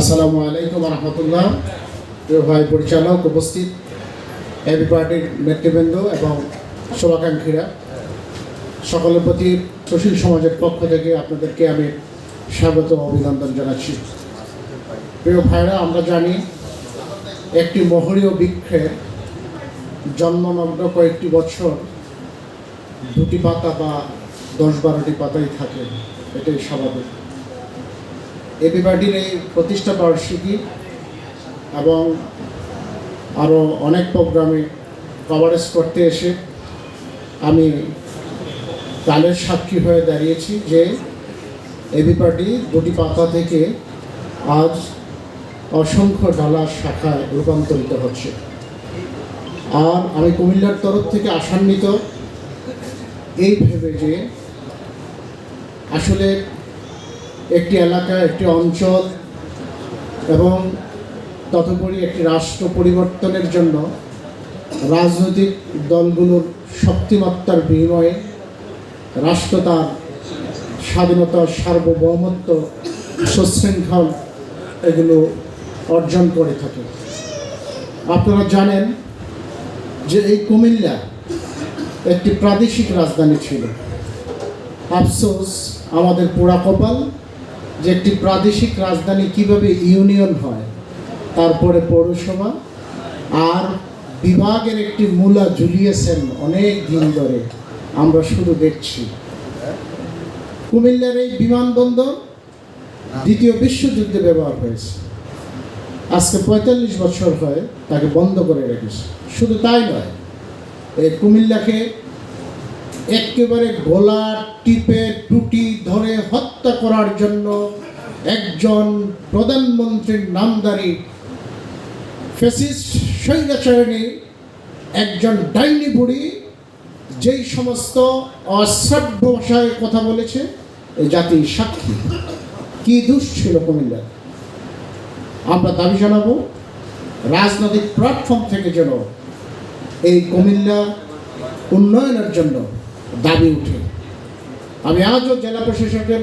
আসসালামু আলাইকুম রহমতুল্লাহ প্রিয় ভাই পরিচালক উপস্থিত এবি পার্টির নেতৃবৃন্দ এবং শুভাকাঙ্ক্ষীরা, সকলের প্রতি সুশীল সমাজের পক্ষ থেকে আপনাদেরকে আমি স্বাগত অভিনন্দন জানাচ্ছি। প্রিয় ভাইরা, আমরা জানি একটি মহরীয় বৃক্ষের জন্মনগ্ন কয়েকটি বছর দুটি পাতা বা দশ বারোটি পাতাই থাকে, এটাই স্বাভাবিক। এবি পার্টির এই প্রতিষ্ঠা বার্ষিকী এবং আরও অনেক প্রোগ্রামে কভারেজ করতে এসে আমি কালের সাক্ষী হয়ে দাঁড়িয়েছি যে এবি পার্টি দুটি পাতা থেকে আজ অসংখ্য ডালার শাখায় রূপান্তরিত হচ্ছে। আর আমি কুমিল্লার তরফ থেকে আসান্বিত এই ভেবে যে আসলে একটি এলাকা, একটি অঞ্চল এবং তদুপরি একটি রাষ্ট্র পরিবর্তনের জন্য রাজনৈতিক দলগুলোর শক্তিমত্তার বিনিময়ে রাষ্ট্র তার স্বাধীনতা, সার্বভৌমত্ব, সুশৃঙ্খল এগুলো অর্জন করে থাকে। আপনারা জানেন যে এই কুমিল্লা একটি প্রাদেশিক রাজধানী ছিল। আফসোস, আমাদের পোড়া কপাল যে একটি প্রাদেশিক রাজধানী কীভাবে ইউনিয়ন হয়, তারপরে পৌরসভা আর বিভাগের একটি মূলা ঝুলিয়েছেন অনেক দিন ধরে আমরা শুধু দেখছি। কুমিল্লার এই বিমানবন্দর দ্বিতীয় বিশ্বযুদ্ধে ব্যবহার হয়েছে। আজকে পঁয়তাল্লিশ বছর হয় তাকে বন্ধ করে রেখেছে। শুধু তাই নয় এই কুমিল্লাকে একেবারে গোলা, টিপে টুটি ধরে হত্যা করার জন্য একজন প্রধানমন্ত্রীর নামদারি ফেসিস্ট স্বৈরাচারণী একজন ডাইনি বুড়ি, যেই সমস্ত অশ্রাব্য ভাষায় কথা বলেছে এই জাতি সাক্ষী। কি দোষ ছিল কুমিল্লার আমরা দাবি জানাব, রাজনৈতিক প্ল্যাটফর্ম থেকে যেন এই কুমিল্লা উন্নয়নের জন্য দাবি উঠে। আমি আজও জেলা প্রশাসকের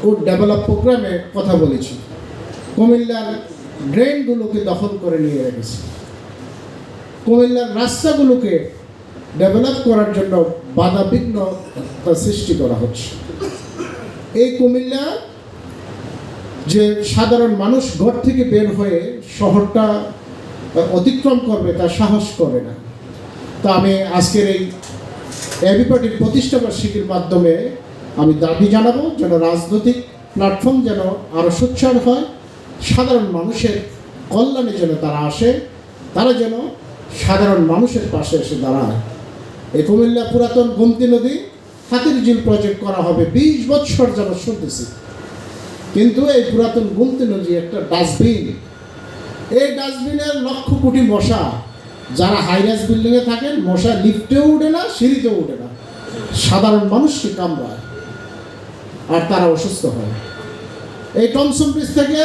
ফুড ডেভেলপ প্রোগ্রামে কথা বলেছি। কুমিল্লার ড্রেনগুলোকে দখল করে নিয়ে রেখেছে কুমিল্লার রাস্তাগুলোকে ডেভেলপ করার জন্য বাধা বিঘ্ন সৃষ্টি করা হচ্ছে। এই কুমিল্লা যে সাধারণ মানুষ ঘর থেকে বের হয়ে শহরটা অতিক্রম করবে তার সাহস করে না। তা আমি আজকের এই এবি পার্টির মাধ্যমে আমি দাবি জানাব যেন রাজনৈতিক প্ল্যাটফর্ম যেন আরও সোচ্চার হয়, সাধারণ মানুষের কল্যাণে যেন তারা আসে, তারা যেন সাধারণ মানুষের পাশে এসে দাঁড়ায়। এই কুমিল্লা পুরাতন গোমতি নদী হাতির ঝিল প্রজেক্ট করা হবে বিশ বছর যেন শুনতেছি কিন্তু এই পুরাতন গুমতি নদী একটা ডাস্টবিন। এই ডাস্টবিনের লক্ষ কোটি মশা, যারা হাইরাস বিল্ডিংয়ে থাকেন, মশা লিফটেও উঠে না, সিঁড়িতেও উঠে না। সাধারণ মানুষকে কামড়ায়। আর তারা অসুস্থ হয়। এই টমসন ব্রিজ থেকে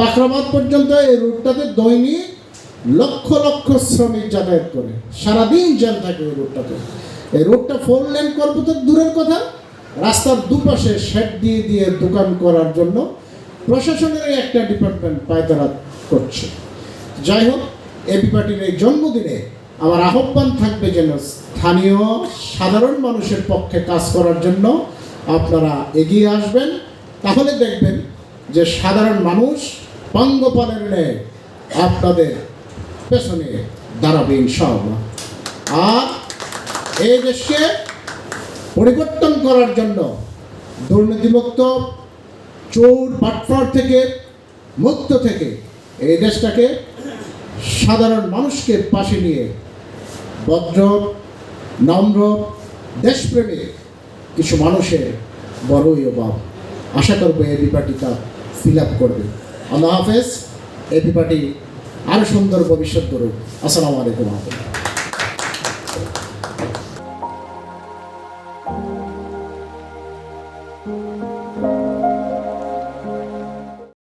বাখরাবাদ পর্যন্ত এই রুটটাতে দৈনিক লক্ষ লক্ষ শ্রমিক যাতায়াত করে। সারাদিন জ্যাম থাকে এই রুটটাতে। এই রুটটা ফোর লেন করব তো দূরের কথা। রাস্তার দুপাশে শেড দিয়ে দিয়ে দোকান করার জন্য প্রশাসনের একটা ডিপার্টমেন্ট পায়তারা করছে। যাই হোক এবি পার্টির এই জন্মদিনে আমার আহ্বান থাকবে যেন স্থানীয় সাধারণ মানুষের পক্ষে কাজ করার জন্য আপনারা এগিয়ে আসবেন, তাহলে দেখবেন যে সাধারণ মানুষ পঙ্গপালের আপনাদের পেছনে দাঁড়াবে ইনশাআল্লাহ। আর এই দেশকে পরিবর্তন করার জন্য দুর্নীতিমুক্ত, চোর বাটফার থেকে মুক্ত থেকে এই দেশটাকে সাধারণ মানুষকে পাশে নিয়ে ভদ্র, নম্র দেশপ্রেমী কিছু মানুষের বড়ই অভাব। আশা করব এই বিপাটিটা ফিল আপ করবে। আল্লাহ হাফেজ, এই বিপাটি আরও সুন্দর ভবিষ্যৎ করুক আসসালামু আলাইকুম।